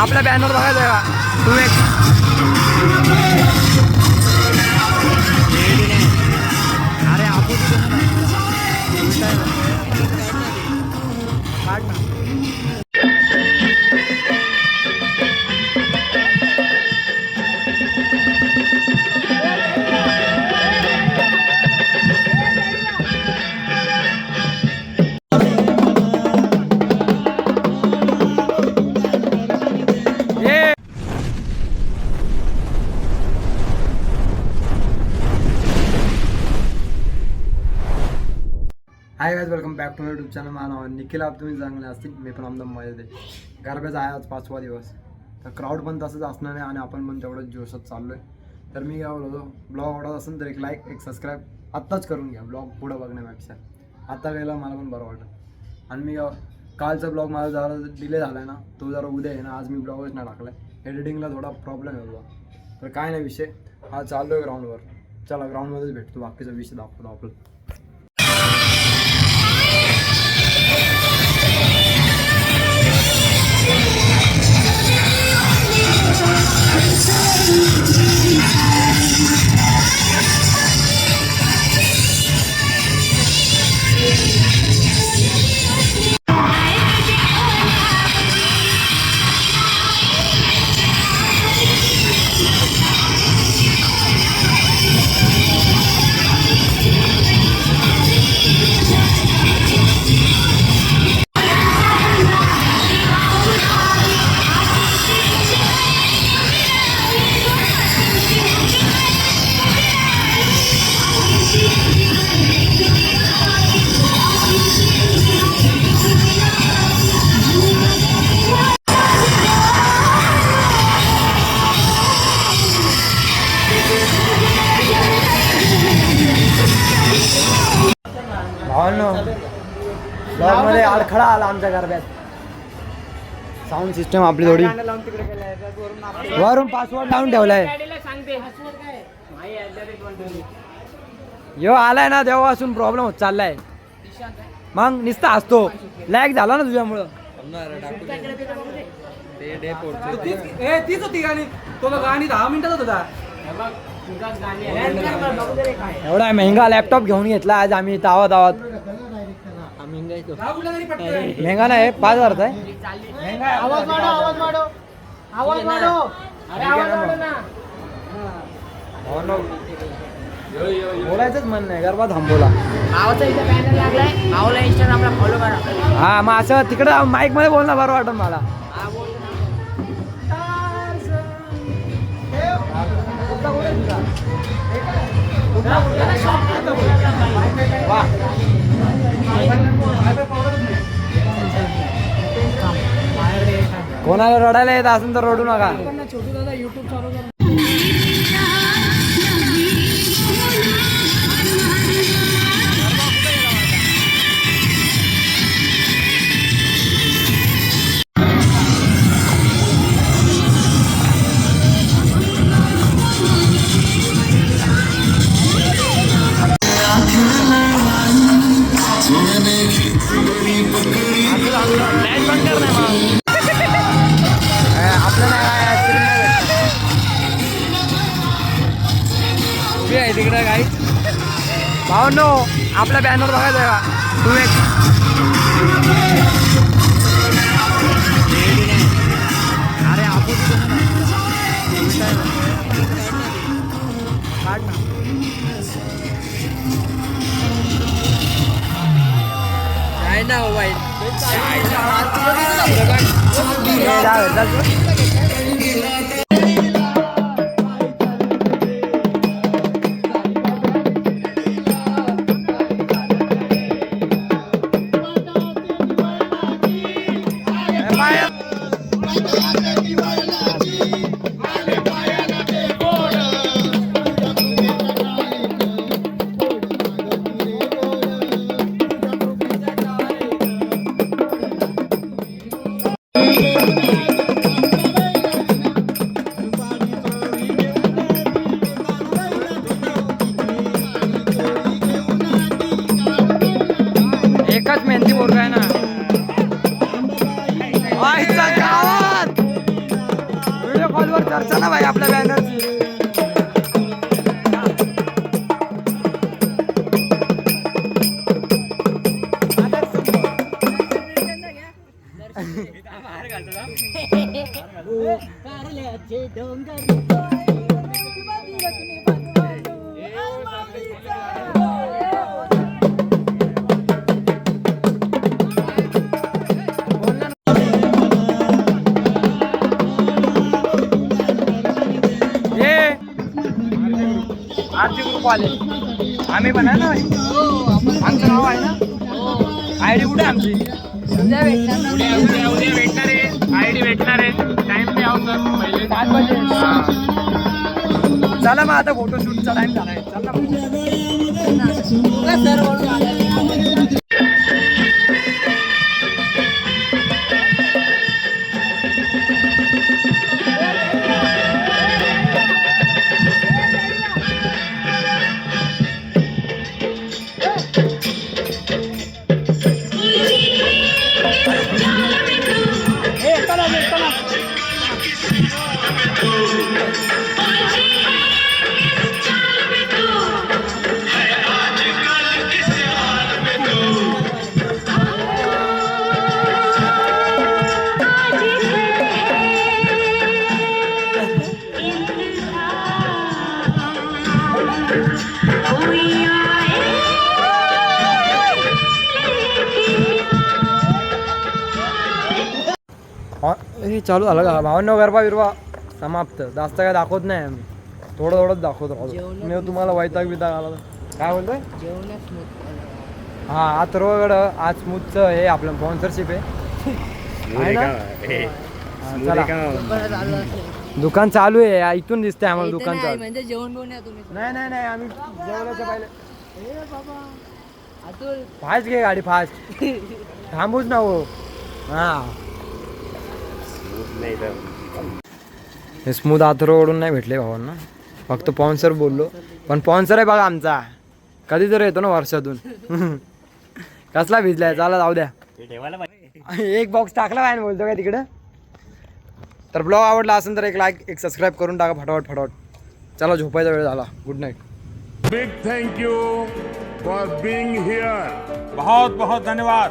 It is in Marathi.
आपल्या बॅनर बघायचं का तू एक अरे आपण काढ ना hi welcome back to YouTube channel माझं नाव निखिल आप तुम्ही चांगले असतील मी पण आमदार मजेत आहे गरब्याचा आहे आज पाचवा दिवस। तर क्राऊड पण तसंच असणार आहे आणि आपण पण तेवढंच जोशात चाललो आहे तर मी काय बोलतो ब्लॉग आवडत असेल तर एक लाईक एक सबस्क्राईब आत्ताच करून घ्या. ब्लॉग पुढं बघण्यापेक्षा. आत्ता गेला मला पण बरं वाटतं आणि मी कालचा ब्लॉग माझा जरा डिले झाला आहे ना तो जरा उद्या आहे ना आज मी ब्लॉगच नाही टाकला आहे एडिटिंगला थोडा प्रॉब्लेम होता तर काय नाही विषय. हा चाललो आहे ग्राउंडवर चला ग्राउंडमध्येच भेटतो. बाकीचा विषय दाखवतो आपलं ब्लॉगमध्ये अडखळा आला आमच्या गरब्यात साऊंड सिस्टम आपली थोडी. वरून पासवर्ड लावून ठेवलाय. यो आलाय ना तेव्हापासून प्रॉब्लेम होत चाललाय. मग नुसता असतो लॅग झाला ना तुझ्यामुळं. तीच होती गाणी. तो गाणी दहा मिनिटात होता एवढा महंगा लॅपटॉप घेऊन घेतला आज आम्ही तावत आवात दहा कुठला तरी पटकन महंगा नाही पाच हजारचा आहे आवाज वाढव आवाज वाढव आवाज वाढव अरे आवाज वाढव ना. बोलायचंच मन नाही गरबा थांबवला. भावाचा इथे बॅनर लागलाय. भावाला इंस्टाग्रामला फॉलो करा. हा मग असं तिकडं माईकमध्ये बोलणं बरं वाटत मला. वा. कोणाला रडायला येत असेल तर रडू नका. छोटू दादा युट्यूब चालू आहे तिकडे काही भावनो आपला बॅनर बघायचं का? तू एक. अरे आपण काढ ना. काय ना मोबाईल पोरग आहे ना व्हिडिओ कॉलवर चर्चा ना भाई आपल्या बॅनरची डोंगर आरती ग्रुप आले आम्ही पण आहे ना भाई? आमचं नाव आहे ना? आय डी कुठे आहे आमची? सात वाजे. चला मग आता फोटोशूटचा टाइम झालाय. चला मग. हा, हे चालू झालं का भावनो गरबा बिरबा समाप्त। जास्त काय दाखवत नाही आम्ही थोडं थोडंच दाखवत राहतो मी तुम्हाला वैताग बिताग आला. काय बोलतोय हा? अथर्वकडं आज स्मूथचं हे आपलं स्पॉन्सरशिप आहे? हा. दुकान चालू आहे इथून दिसतंय आम्हाला दुकान चालू। म्हणजे जेवण नाही नाही नाही आम्ही जेवणाच्या पहिले अतुल. फास्ट घे गाडी फास्ट थांबूच ना हो हा. हे स्मूथ आथरोकडून नाही भेटले भावांना. फक्त पॉन्सर बोललो. पण पॉन्सर आहे बघा आमचा. कधी तर येतो ना वर्षातून. कसला भिजलाय? चला जाऊ द्या. एक बॉक्स टाकला बाय बोलतो काय तिकडं? तर ब्लॉग आवडला असेल तर एक लाईक एक सबस्क्राईब करून टाका फटाफट फटाफट. चला झोपायचा वेळ झाला. Good night thank you for being here. बहुत बहुत धन्यवाद.